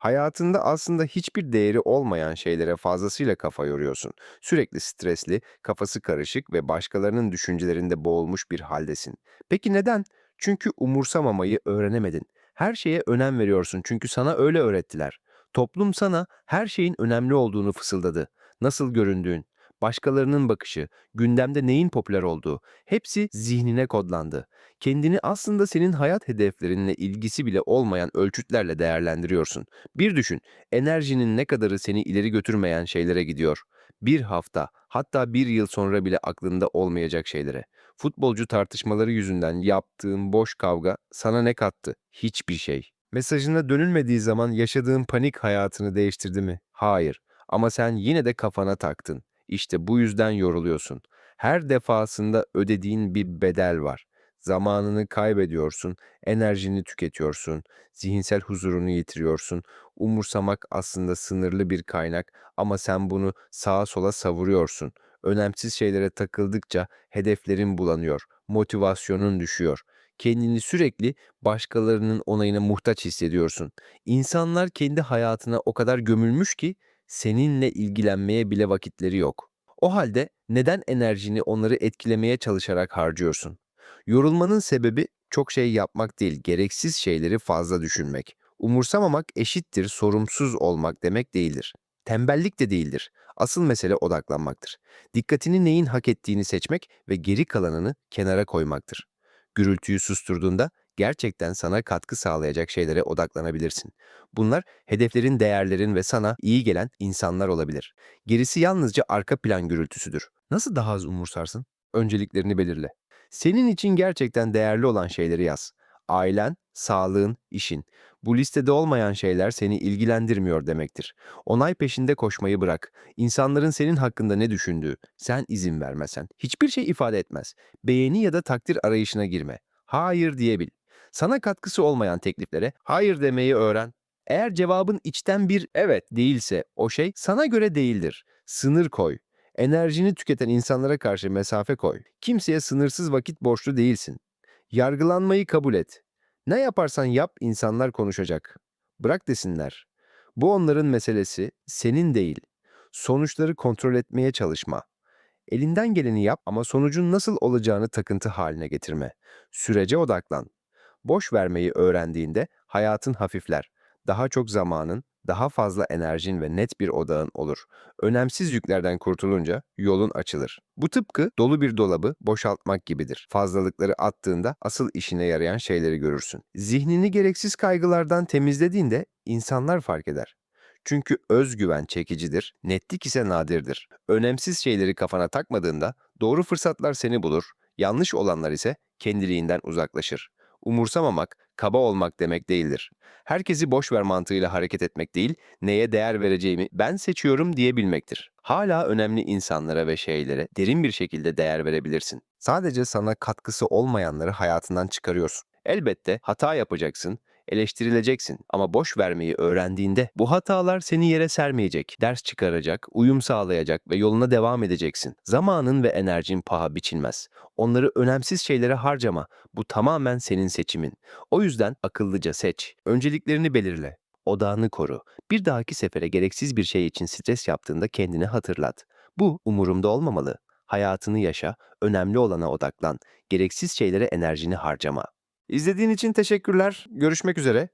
Hayatında aslında hiçbir değeri olmayan şeylere fazlasıyla kafa yoruyorsun. Sürekli stresli, kafası karışık ve başkalarının düşüncelerinde boğulmuş bir haldesin. Peki neden? Çünkü umursamamayı öğrenemedin. Her şeye önem veriyorsun çünkü sana öyle öğrettiler. Toplum sana her şeyin önemli olduğunu fısıldadı. Nasıl göründüğün, başkalarının bakışı, gündemde neyin popüler olduğu hepsi zihnine kodlandı. Kendini aslında senin hayat hedeflerinle ilgisi bile olmayan ölçütlerle değerlendiriyorsun. Bir düşün, enerjinin ne kadarı seni ileri götürmeyen şeylere gidiyor. Bir hafta, hatta bir yıl sonra bile aklında olmayacak şeylere. Futbolcu tartışmaları yüzünden yaptığın boş kavga sana ne kattı? Hiçbir şey. Mesajına dönülmediği zaman yaşadığın panik hayatını değiştirdi mi? Hayır. Ama sen yine de kafana taktın. İşte bu yüzden yoruluyorsun. Her defasında ödediğin bir bedel var. Zamanını kaybediyorsun, enerjini tüketiyorsun, zihinsel huzurunu yitiriyorsun. Umursamak aslında sınırlı bir kaynak ama sen bunu sağa sola savuruyorsun. Önemsiz şeylere takıldıkça hedeflerin bulanıyor, motivasyonun düşüyor. Kendini sürekli başkalarının onayına muhtaç hissediyorsun. İnsanlar kendi hayatına o kadar gömülmüş ki seninle ilgilenmeye bile vakitleri yok. O halde neden enerjini onları etkilemeye çalışarak harcıyorsun? Yorulmanın sebebi çok şey yapmak değil, gereksiz şeyleri fazla düşünmek. Umursamamak eşittir sorumsuz olmak demek değildir. Tembellik de değildir. Asıl mesele odaklanmaktır. Dikkatini neyin hak ettiğini seçmek ve geri kalanını kenara koymaktır. Gürültüyü susturduğunda gerçekten sana katkı sağlayacak şeylere odaklanabilirsin. Bunlar hedeflerin, değerlerin ve sana iyi gelen insanlar olabilir. Gerisi yalnızca arka plan gürültüsüdür. Nasıl daha az umursarsın? Önceliklerini belirle. Senin için gerçekten değerli olan şeyleri yaz. Ailen, sağlığın, işin. Bu listede olmayan şeyler seni ilgilendirmiyor demektir. Onay peşinde koşmayı bırak. İnsanların senin hakkında ne düşündüğü, sen izin vermesen, hiçbir şey ifade etmez. Beğeni ya da takdir arayışına girme. Hayır diyebil. Sana katkısı olmayan tekliflere hayır demeyi öğren. Eğer cevabın içten bir evet değilse o şey sana göre değildir. Sınır koy. Enerjini tüketen insanlara karşı mesafe koy. Kimseye sınırsız vakit borçlu değilsin. Yargılanmayı kabul et. Ne yaparsan yap insanlar konuşacak. Bırak desinler. Bu onların meselesi, senin değil. Sonuçları kontrol etmeye çalışma. Elinden geleni yap ama sonucun nasıl olacağını takıntı haline getirme. Sürece odaklan. Boş vermeyi öğrendiğinde hayatın hafifler. Daha çok zamanın, daha fazla enerjin ve net bir odağın olur. Önemsiz yüklerden kurtulunca yolun açılır. Bu tıpkı dolu bir dolabı boşaltmak gibidir. Fazlalıkları attığında asıl işine yarayan şeyleri görürsün. Zihnini gereksiz kaygılardan temizlediğinde insanlar fark eder. Çünkü özgüven çekicidir, netlik ise nadirdir. Önemsiz şeyleri kafana takmadığında doğru fırsatlar seni bulur, yanlış olanlar ise kendiliğinden uzaklaşır. Umursamamak, kaba olmak demek değildir. Herkesi boş ver mantığıyla hareket etmek değil, neye değer vereceğimi ben seçiyorum diyebilmektir. Hala önemli insanlara ve şeylere derin bir şekilde değer verebilirsin. Sadece sana katkısı olmayanları hayatından çıkarıyorsun. Elbette hata yapacaksın, eleştirileceksin ama boş vermeyi öğrendiğinde bu hatalar seni yere sermeyecek, ders çıkaracak, uyum sağlayacak ve yoluna devam edeceksin. Zamanın ve enerjin paha biçilmez. Onları önemsiz şeylere harcama. Bu tamamen senin seçimin. O yüzden akıllıca seç. Önceliklerini belirle. Odağını koru. Bir dahaki sefere gereksiz bir şey için stres yaptığında kendini hatırlat. Bu umurumda olmamalı. Hayatını yaşa, önemli olana odaklan. Gereksiz şeylere enerjini harcama. İzlediğin için teşekkürler. Görüşmek üzere.